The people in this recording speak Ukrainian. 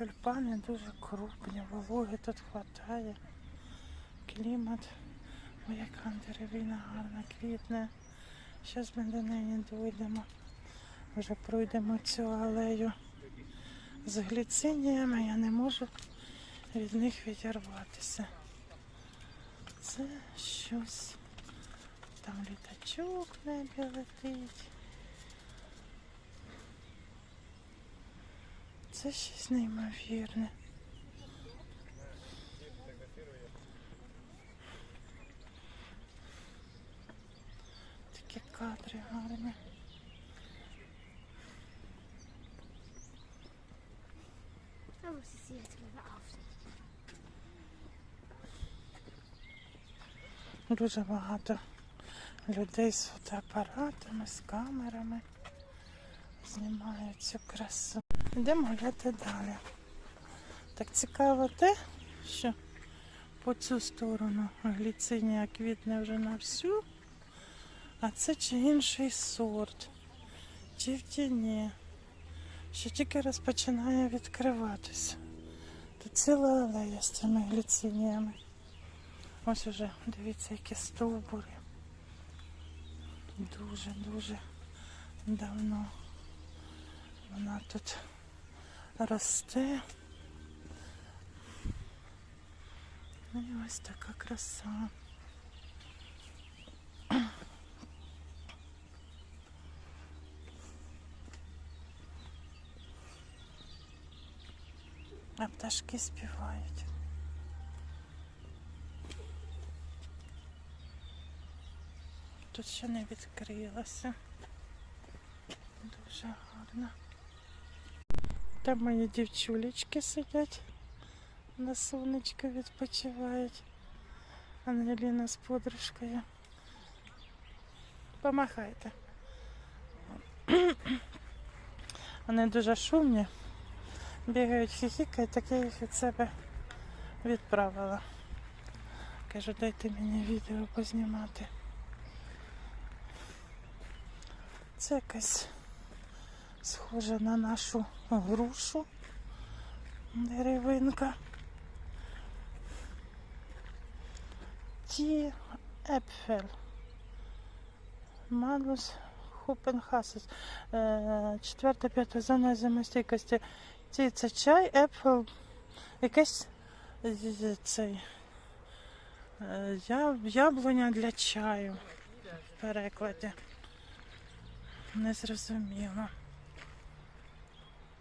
Тюльпани дуже крупні, вологи тут хватає. Клімат. Ой, яка деревина гарна, квітне. Зараз ми до неї дійдемо. Вже пройдемо цю алею з гліциніями. Я не можу від них відірватися. Це щось. Там літачок в небі летить. Це щось неймовірне. Такі кадри гарні. Дуже багато людей з фотоапаратами, з камерами знімають цю красу. Йдемо гуляти далі. Так цікаво те, що по цю сторону гліцинія квітне вже на всю, а це чи інший сорт, чи в тіні, що тільки розпочинає відкриватися. Тут ціла алея з цими гліциніями. Ось уже, дивіться, які стовбури. Дуже-дуже давно вона тут росте. Ну і ось така краса. А пташки співають. Тут ще не відкрилося. Дуже гарно. Там мої дівчулечки сидять, на сонечко відпочивають. Ангеліна з подружкою. Помахайте. Вони дуже шумні, бігають, хихікають, так я їх від себе відправила. Кажу, дайте мені відео познімати. Це якась схожа на нашу грушу деревинка. Ті Епфель. Малус Хупенхасус. Е, Четверта, п'ята зона зимостійкості. Ті це чай, Епфел. Якесь цей яблуня для чаю в перекладі. Не зрозуміло.